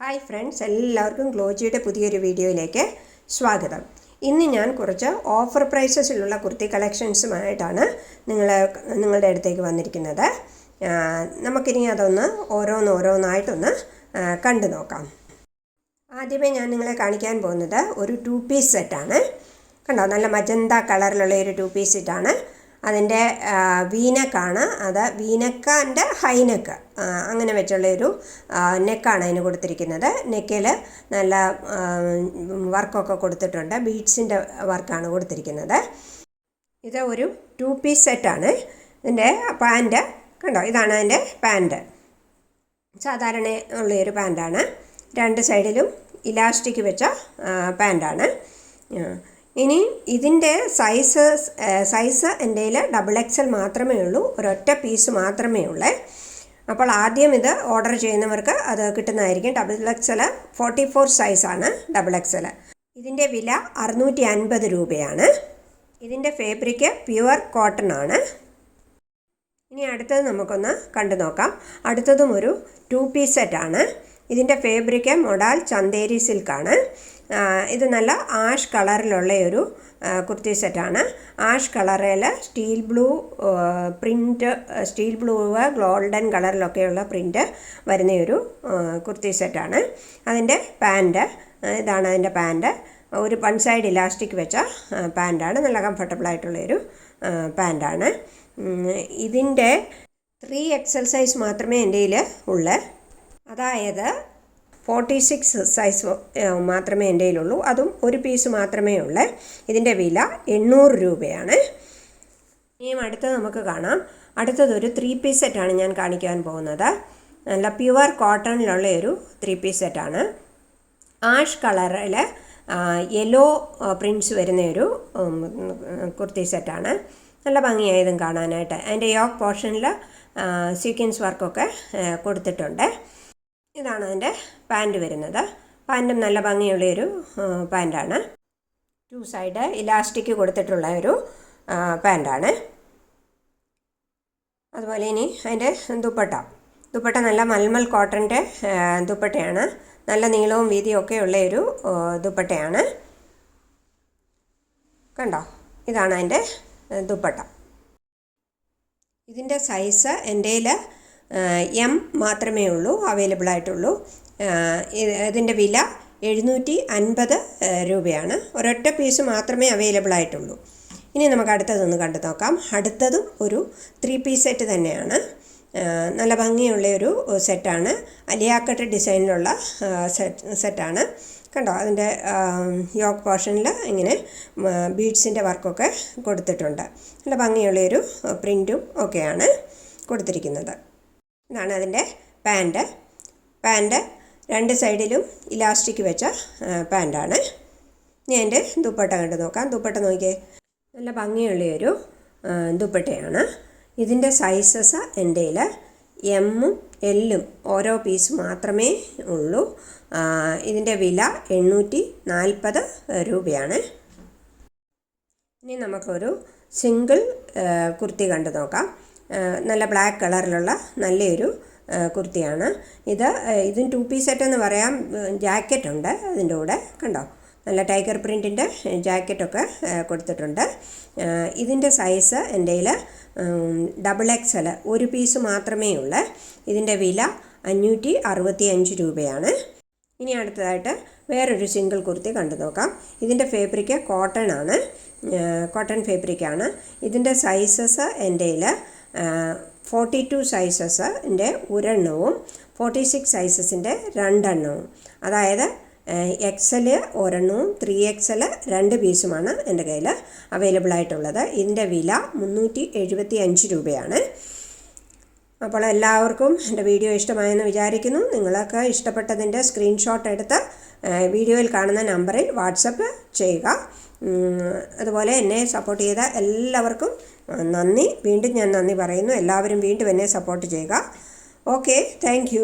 Hi friends എല്ലാവർക്കും ഗ്ലോജിയുടെ പുതിയൊരു വീഡിയോയിലേക്ക് സ്വാഗതം. ഇന്ന് ഞാൻ കുറച്ച് ഓഫർ പ്രൈസസിലുള്ള കുർത്തി കളക്ഷൻസുമായിട്ടാണ് നിങ്ങൾ നിങ്ങളുടെ അടുത്തേക്ക് വന്നിരിക്കുന്നത്. നമുക്കിനി അതൊന്ന് ഓരോന്നോരോന്നായിട്ടൊന്ന് കണ്ടു നോക്കാം. ആദ്യമേ ഞാൻ നിങ്ങളെ കാണിക്കാൻ പോകുന്നത് ഒരു ടു പീസ് സെറ്റാണ്. കണ്ടോ നല്ല മജന്ത കളറിലുള്ള ഒരു ടു പീസ് സെറ്റാണ്. അതിന്റെ വീനക്കാണ്. അത് വീനക്കാന്റെ ഹൈനെക്ക്. അങ്ങനെ വെച്ചുള്ള ഒരു നെക്കാണ് അതിന് കൊടുത്തിരിക്കുന്നത്. നെക്കിൽ നല്ല വർക്കൊക്കെ കൊടുത്തിട്ടുണ്ട്. ബീഡ്സിന്റെ വർക്കാണ് കൊടുത്തിരിക്കുന്നത്. ഇത് ഒരു ടു പീസ് സെറ്റാണ്. ഇതിന്റെ പാന്റ് കണ്ടോ? ഇതാണ് അതിന്റെ പാന്റ് സാധാരണ ഉള്ള ഒരു പാന്റാണ്. രണ്ട് സൈഡിലും ഇലാസ്റ്റിക് വെച്ച പാന്റാണ്. ഇനി ഇതിന്റെ സൈസ് സൈസ് എന്റെ ഡബിൾ എക്സൽ മാത്രമേ ഉള്ളൂ. ഒരൊറ്റ പീസ് മാത്രമേ ഉള്ളേ. അപ്പോൾ ആദ്യം ഇത് ഓർഡർ ചെയ്യുന്നവർക്ക് അത് കിട്ടുന്നതായിരിക്കും. ഡബിൾ എക്സൽ ഫോർട്ടി ഫോർ സൈസാണ് ഡബിൾ എക്സൽ ഇതിന്റെ വില അറുന്നൂറ്റി അൻപത് രൂപയാണ്. ഇതിന്റെ ഫേബ്രിക്ക് പ്യുവർ കോട്ടൺ ആണ്. ഇനി അടുത്തത് നമുക്കൊന്ന് കണ്ടു നോക്കാം. അടുത്തതും ഒരു ടു പീസ് സെറ്റാണ് ഇതിന്റെ ഫേബ്രിക്ക് മൊഡാൽ ചന്തേരി സിൽക്കാണ്. ഇത് നല്ല ആഷ് കളറിലുള്ള ഒരു കുർത്തി സെറ്റാണ്. ആഷ് കളറിൽ steel blue print steel blue golden കളറിലൊക്കെയുള്ള print വരുന്ന ഒരു കുർത്തി സെറ്റാണ്. അതിന്റെ പാന്റ് ഇതാണ് അതിന്റെ പാന്റ് ഒരു വൺ സൈഡ് ഇലാസ്റ്റിക് വെച്ച പാന്റാണ്. നല്ല കംഫർട്ടബിൾ ആയിട്ടുള്ളൊരു പാന്റാണ്. ഇതിന്റെ ത്രീ എക്സൽ സൈസ് മാത്രമേ എന്റെ ഉള്ളൂ. അതായത് ഫോർട്ടി സിക്സ് സൈസ് മാത്രമേ എന്റെ കയ്യിലുള്ളൂ. അതും ഒരു പീസ് മാത്രമേ ഉള്ളൂ. ഇതിന്റെ വില എണ്ണൂറ് രൂപയാണ്. ഇനിയും അടുത്തത് നമുക്ക് കാണാം. അടുത്തത് ഒരു ത്രീ പീസ് സെറ്റാണ് ഞാൻ കാണിക്കാൻ പോകുന്നത്. നല്ല പ്യുവർ കോട്ടണിലുള്ള ഒരു ത്രീ പീസ് സെറ്റാണ് ആഷ് കളറിൽ യെല്ലോ പ്രിൻസ് വരുന്ന ഒരു കുർത്തി സെറ്റാണ് നല്ല ഭംഗിയായതും കാണാനായിട്ട്. അതിന്റെ യോക്ക് പോർഷനിൽ സീക്വൻസ് വർക്കൊക്കെ കൊടുത്തിട്ടുണ്ട്. ഇതാണ് അതിന്റെ പാന്റ് വരുന്നത്. പാന്റും നല്ല ഭംഗിയുള്ളൊരു പാന്റാണ്. ടു സൈഡ് ഇലാസ്റ്റിക് കൊടുത്തിട്ടുള്ള ഒരു പാന്റാണ്. അതുപോലെ ഇനി അതിന്റെ ദുപ്പട്ട. ദുപ്പട്ട നല്ല മൽമൽ കോട്ടന്റെ ദുപ്പട്ടയാണ്. നല്ല നീളവും വീതിയും ഒക്കെ ഉള്ള ഒരു ദുപ്പട്ടയാണ്. കണ്ടോ? ഇതാണ് അതിന്റെ ദുപ്പട്ട. ഇതിന്റെ സൈസ് എന്റെ എം മാത്രമേ ഉള്ളൂ അവൈലബിൾ ആയിട്ടുള്ളൂ. അതിന്റെ വില എഴുന്നൂറ്റി അൻപത് രൂപയാണ്. ഒരൊറ്റ പീസ് മാത്രമേ അവൈലബിൾ ആയിട്ടുള്ളൂ. ഇനി നമുക്ക് അടുത്തതൊന്ന് കണ്ടു നോക്കാം. അടുത്തതും ഒരു ത്രീ പീസ് സെറ്റ് തന്നെയാണ്. നല്ല ഭംഗിയുള്ള ഒരു സെറ്റാണ് അലിയാക്കട്ട് ഡിസൈനിലുള്ള സെറ്റ് സെറ്റാണ് കണ്ടോ? അതിന്റെ യോക്ക് പോർഷനിൽ ഇങ്ങനെ ബീഡ്സിന്റെ വർക്കൊക്കെ കൊടുത്തിട്ടുണ്ട്. നല്ല ഭംഗിയുള്ളൊരു പ്രിന്റും ഒക്കെയാണ് കൊടുത്തിരിക്കുന്നത്. ഇതാണ് അതിന്റെ പാന്റ് പാന്റ് രണ്ട് സൈഡിലും ഇലാസ്റ്റിക് വെച്ച പാന്റാണ്. ഇനി എന്റെ ദുപ്പട്ട കണ്ട് നോക്കാം. ദുപ്പട്ട നോക്കിയേ നല്ല ഭംഗിയുള്ളൊരു ദുപ്പട്ടയാണ്. ഇതിന്റെ സൈസസ് എന്റെ എമ്മും എല്ലും ഓരോ പീസ് മാത്രമേ ഉള്ളൂ. ഇതിന്റെ വില എണ്ണൂറ്റി നാൽപ്പത് രൂപയാണ്. ഇനി നമുക്കൊരു സിംഗിൾ കുർത്തി കണ്ടു നോക്കാം. നല്ല ബ്ലാക്ക് കളറിലുള്ള നല്ലൊരു കുർത്തിയാണ്. ഇത് ഇതും ടു പീസ് സെറ്റ് എന്ന് പറയാം. ജാക്കറ്റ് ഉണ്ട് അതിന്റെ കൂടെ. കണ്ടോ? നല്ല ടൈഗർ പ്രിന്റിന്റെ ജാക്കറ്റൊക്കെ കൊടുത്തിട്ടുണ്ട്. ഇതിന്റെ സൈസ് എന്റെ കയ്യിൽ ഡബിൾ എക്സൽ ഒരു പീസ് മാത്രമേ ഉള്ളൂ. ഇതിന്റെ വില അഞ്ഞൂറ്റി അറുപത്തി അഞ്ച് രൂപയാണ്. ഇനി അടുത്തതായിട്ട് വേറൊരു സിംഗിൾ കുർത്തി കണ്ടു നോക്കാം. ഇതിന്റെ ഫേബ്രിക്ക് കോട്ടൺ ആണ്. കോട്ടൺ ഫേബ്രിക്കാണ് ഇതിന്റെ സൈസസ് എന്റെ കയ്യിൽ ഫോർട്ടി ടു സൈസസിന്റെ ഒരെണ്ണവും ഫോർട്ടി സിക്സ് സൈസസിന്റെ രണ്ടെണ്ണവും. അതായത് എക്സൽ ഒരെണ്ണവും ത്രീ എക്സൽ രണ്ട് പീസുമാണ് എന്റെ കയ്യിൽ അവൈലബിൾ ആയിട്ടുള്ളത്. ഇതിന്റെ വില മുന്നൂറ്റി എഴുപത്തി അഞ്ച് രൂപയാണ്. അപ്പോൾ എല്ലാവർക്കും എന്റെ വീഡിയോ ഇഷ്ടമായെന്ന് വിചാരിക്കുന്നു. നിങ്ങൾക്ക് ഇഷ്ടപ്പെട്ടതിന്റെ സ്ക്രീൻഷോട്ട് എടുത്ത് വീഡിയോയിൽ കാണുന്ന നമ്പറിൽ വാട്സപ്പ് ചെയ്യുക. അതുപോലെ എന്നെ സപ്പോർട്ട് ചെയ്ത എല്ലാവർക്കും നന്ദി. വീണ്ടും ഞാൻ നന്ദി പറയുന്നു. എല്ലാവരും വീണ്ടും എന്നെ സപ്പോർട്ട് ചെയ്യുക. Okay thank